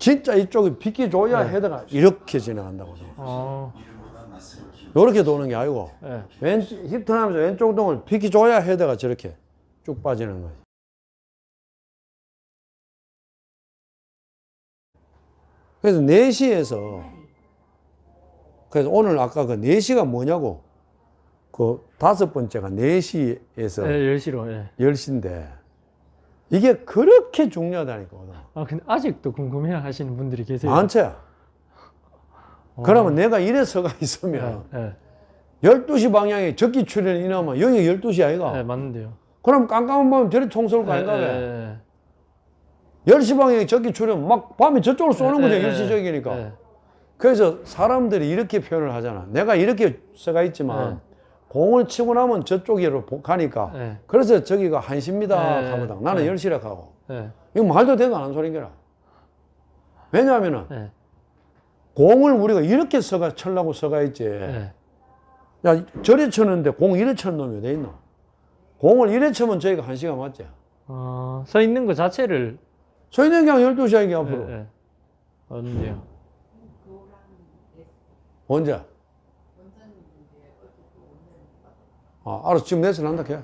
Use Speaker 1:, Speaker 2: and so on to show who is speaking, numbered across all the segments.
Speaker 1: 진짜 이쪽이 비켜줘야
Speaker 2: 네.
Speaker 1: 헤드가 이렇게 지나간다고.
Speaker 2: 어,
Speaker 1: 이렇게 도는 게 아니고
Speaker 2: 예.
Speaker 1: 왼 힙턴하면서 왼쪽 동을 비켜줘야 헤드가 저렇게 쭉 빠지는 거지. 그래서 4시에서 그래서 오늘 아까 그 4시가 뭐냐고 그 다섯 번째가 4시에서
Speaker 2: 예, 10시로, 예.
Speaker 1: 10시인데 이게 그렇게 중요하다니까.
Speaker 2: 아, 근데 아직도 궁금해 하시는 분들이 계세요.
Speaker 1: 많죠?
Speaker 2: 어.
Speaker 1: 그러면 내가 이래서가 있으면
Speaker 2: 예,
Speaker 1: 12시 방향에 적기 출현 이 나면 여기 12시 아이가?
Speaker 2: 예, 예, 맞는데요.
Speaker 1: 그럼 깜깜한 밤에 저리 총쏠거
Speaker 2: 예,
Speaker 1: 아닌가 봐.
Speaker 2: 예,
Speaker 1: 10시 방향에 적기 출현 막 밤에 저쪽으로 쏘는 거죠.
Speaker 2: 예, 예,
Speaker 1: 일시적이니까.
Speaker 2: 예.
Speaker 1: 그래서 사람들이 이렇게 표현을 하잖아. 내가 이렇게 써가 있지만
Speaker 2: 예.
Speaker 1: 공을 치고 나면 저쪽으로 보- 가니까
Speaker 2: 예.
Speaker 1: 그래서 저기가 한시입니다
Speaker 2: 예,
Speaker 1: 하거든. 나는
Speaker 2: 예.
Speaker 1: 10시라 하고.
Speaker 2: 예,
Speaker 1: 이거 말도 되도 않은 소린 거라. 왜냐하면은
Speaker 2: 예,
Speaker 1: 공을 우리가 이렇게 서가 쳐려고 서가 있지.
Speaker 2: 예.
Speaker 1: 야, 저리 쳤는데 공 이래 쳤는 놈이 돼 있노? 공을 이래 치면 저희가 한 시간 맞지?
Speaker 2: 어, 서 있는 거 자체를
Speaker 1: 서 있는 게 12시야, 이게 앞으로.
Speaker 2: 예, 예. 맞는데요.
Speaker 1: 언제? 아, 알았어. 지금 내서 난다, 걔.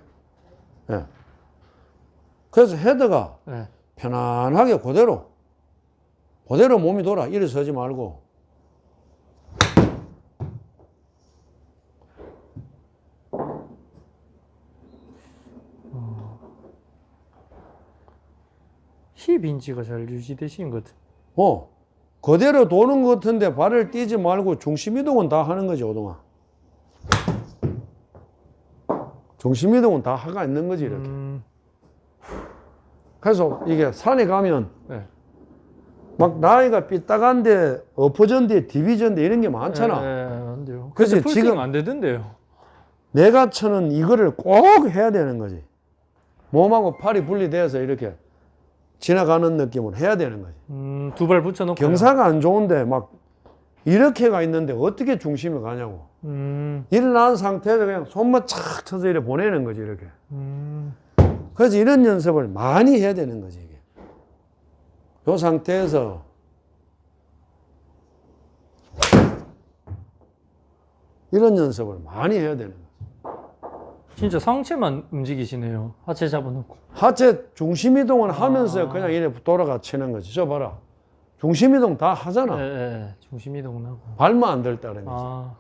Speaker 1: 예. 그래서 헤드가
Speaker 2: 예.
Speaker 1: 편안하게 그대로, 그대로 몸이 돌아. 이래 서지 말고.
Speaker 2: 힙 인지가 잘 유지되시는 것 같은.
Speaker 1: 어. 그대로 도는 것 같은데 발을 띄지 말고 중심 이동은 다 하는 거지, 오동아. 중심 이동은 다 하가 있는 거지, 이렇게.
Speaker 2: 음,
Speaker 1: 그래서 이게 산에 가면
Speaker 2: 예.
Speaker 1: 막 나이가 삐딱한데 엎어전데 디비전데 이런 게 많잖아.
Speaker 2: 예, 예, 맞는데요.
Speaker 1: 그치,
Speaker 2: 근데 풀스윙
Speaker 1: 지금-
Speaker 2: 안 되던데요.
Speaker 1: 내가 쳐는 이거를 꼭 해야 되는 거지. 몸하고 팔이 분리돼서 이렇게 지나가는 느낌으로 해야 되는 거지.
Speaker 2: 음, 두 발 붙여놓고.
Speaker 1: 경사가 안 좋은데 막 이렇게가 있는데 어떻게 중심이 가냐고.
Speaker 2: 음,
Speaker 1: 일어난 상태에서 그냥 손만 착 쳐서 이렇게 보내는 거지, 이렇게.
Speaker 2: 음,
Speaker 1: 그래서 이런 연습을 많이 해야 되는 거지, 이게. 요 상태에서 이런 연습을 많이 해야 되는 거지.
Speaker 2: 진짜 상체만 움직이시네요. 하체 잡아놓고.
Speaker 1: 하체 중심 이동을 하면서
Speaker 2: 아.
Speaker 1: 그냥 이래 돌아가 치는 거지. 저 봐라. 중심 이동 다
Speaker 2: 예,
Speaker 1: 하잖아.
Speaker 2: 예, 중심 이동은 하고.
Speaker 1: 발만 안들 따르는 거지.
Speaker 2: 아,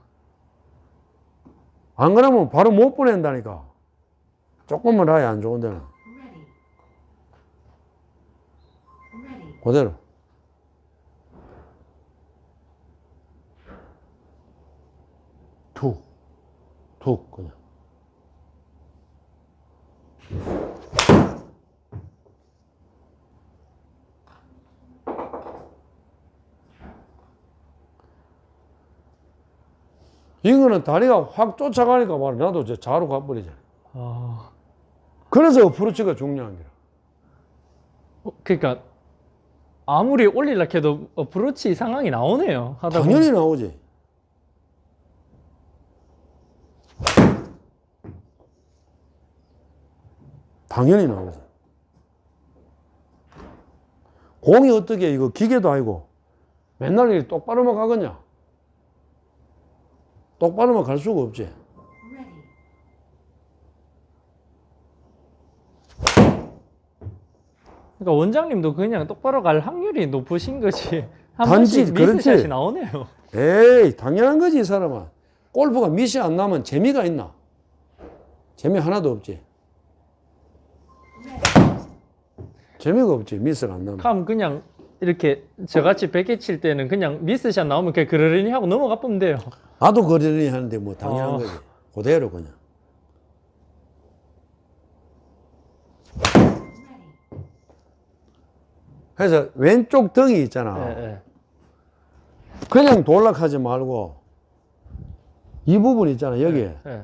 Speaker 1: 안 그러면 바로 못 보낸다니까. 조금만 아예 안 좋은 데는. 그대로. 툭. 툭, 그냥. 이거는 다리가 확 쫓아가니까 말이야. 나도 저 자로 가버리잖아.
Speaker 2: 아,
Speaker 1: 그래서 어프로치가 중요한 거야.
Speaker 2: 어, 그러니까 아무리 올리려 해도 어프로치 상황이 나오네요. 하다.
Speaker 1: 당연히 나오지. 당연히 나오지. 공이 어떻게 이거 기계도 아니고 맨날 이렇게 똑바로만 가겠냐? 똑바로만 갈 수가 없지.
Speaker 2: 그러니까 원장님도 그냥 똑바로 갈 확률이 높으신 거지. 한
Speaker 1: 단지
Speaker 2: 번씩
Speaker 1: 그렇지.
Speaker 2: 미스샷이 나오네요.
Speaker 1: 에이, 당연한 거지, 이 사람은. 골프가 미시 안 나면 재미가 있나? 재미 하나도 없지. 재미가 없지, 미스가 안 나면.
Speaker 2: 그럼 그냥 이렇게 저같이 100개 칠 때는 그냥 미스샷 나오면 그냥 그러려니 하고 넘어가 보면 돼요.
Speaker 1: 나도 그러려니 하는데 뭐 당연한
Speaker 2: 어.
Speaker 1: 거지. 그대로 그냥. 그래서 왼쪽 등이 있잖아.
Speaker 2: 예, 예.
Speaker 1: 그냥 돌락하지 말고 이 부분 있잖아, 여기.
Speaker 2: 예.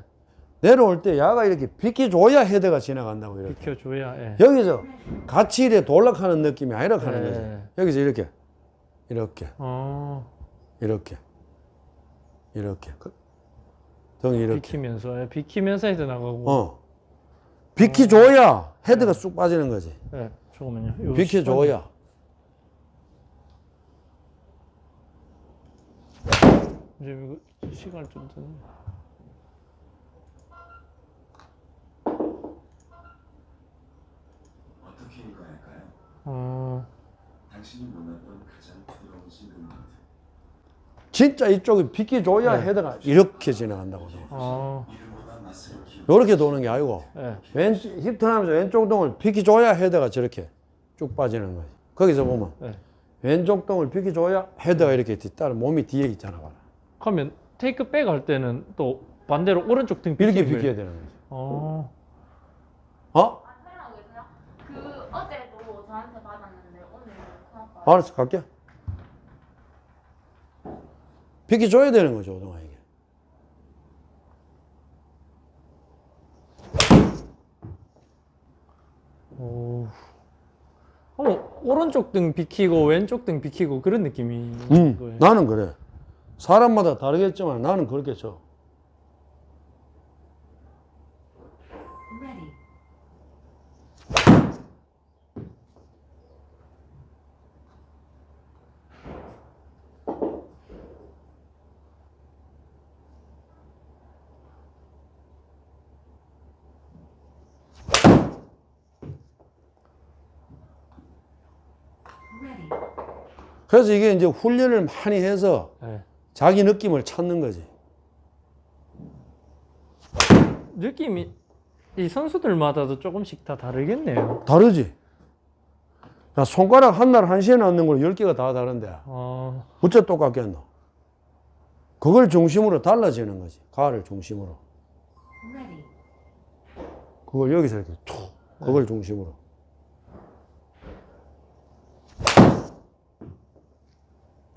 Speaker 1: 내려올 때 야가 이렇게 비켜줘야 헤드가 지나간다고 이렇게.
Speaker 2: 비켜줘야. 예.
Speaker 1: 여기서 같이 이렇게 돌락하는 느낌이 아니라 하는 거죠. 예. 여기서 이렇게 이렇게
Speaker 2: 어.
Speaker 1: 이렇게 이렇게 등이 이렇게
Speaker 2: 비키면서 예. 비키면서 헤드 나가고.
Speaker 1: 어. 비켜줘야 헤드가 예. 쑥 빠지는 거지.
Speaker 2: 예. 조금만요.
Speaker 1: 비켜줘야.
Speaker 2: 시간이... 이거 시간 좀 드는.
Speaker 3: 당신이 가장
Speaker 1: 진짜 이쪽이 비켜줘야
Speaker 2: 네.
Speaker 1: 헤드가 이렇게 지나간다고.
Speaker 2: 어,
Speaker 3: 이름보다 맛을 키우
Speaker 1: 이렇게 도는 게 아니고
Speaker 2: 네.
Speaker 1: 왼 힙턴하면서 왼쪽 동을 비켜줘야 헤드가 저렇게 쭉 빠지는 거지. 거기서 보면
Speaker 2: 네.
Speaker 1: 왼쪽 동을 비켜줘야 헤드가 이렇게 뒤따라 몸이 뒤에 있잖아. 봐라.
Speaker 2: 그러면 테이크 백 할 때는 또 반대로 오른쪽 등
Speaker 1: 이렇게 비켜야 되는 거지.
Speaker 2: 어,
Speaker 1: 어?
Speaker 4: 아, 설명하고 계세요? 그 어제도 저한테 받았는데 오늘 큰아빠
Speaker 1: 알았어, 갈게. 비켜줘야 되는 거죠, 오동아 이게.
Speaker 2: 오. 어, 오른쪽 등 비키고 왼쪽 등 비키고 그런 느낌이
Speaker 1: 음,
Speaker 2: 거예요.
Speaker 1: 나는 그래. 사람마다 다르겠지만 나는 그렇게 쳐.
Speaker 5: Ready. Ready.
Speaker 1: 그래서 이게 이제 훈련을 많이 해서
Speaker 2: 네. 자기
Speaker 1: 느낌을 찾는 거지.
Speaker 2: 느낌이 이 선수들마다도 조금씩 다 다르겠네요.
Speaker 1: 다르지? 야, 손가락 한 시에 넣는 걸열 개가 다 다른데.
Speaker 2: 어,
Speaker 1: 어째 똑같겠노? 그걸 중심으로 달라지는 거지. 가를 중심으로. 그걸 여기서 이렇게 툭. 그걸 중심으로.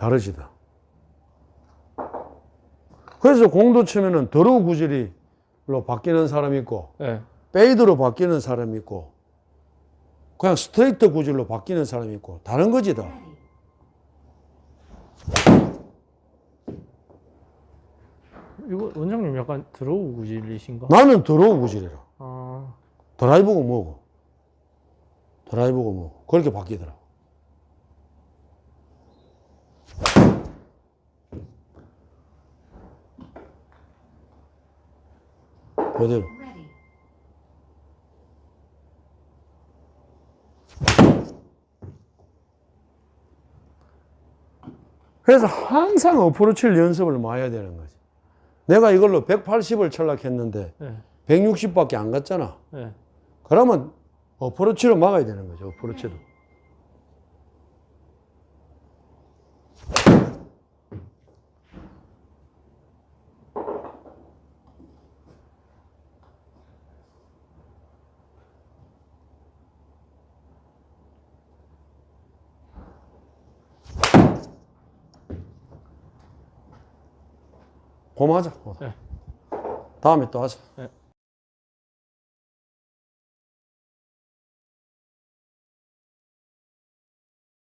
Speaker 1: 다르지다. 그래서 공도 치면은 더러우 구질이로 바뀌는 사람이 있고,
Speaker 2: 네.
Speaker 1: 페이드로 바뀌는 사람이 있고, 그냥 스트레이트 구질로 바뀌는 사람이 있고, 다른 거지, 다.
Speaker 2: 이거 원장님 약간 드로우 구질이신가?
Speaker 1: 나는 더러우 구질이라.
Speaker 2: 아,
Speaker 1: 드라이브가 뭐고? 드라이브가 뭐? 그렇게 바뀌더라. 그대로. 그래서 항상 어프로치를 연습을 많이 해야 되는 거지. 내가 이걸로 180을 철락했는데
Speaker 2: 네.
Speaker 1: 160밖에 안 갔잖아.
Speaker 2: 네.
Speaker 1: 그러면 어프로치로 막아야 되는 거죠. 어프로치로. 고마하자.
Speaker 2: 네.
Speaker 1: 다음에 또 하자.
Speaker 2: 네.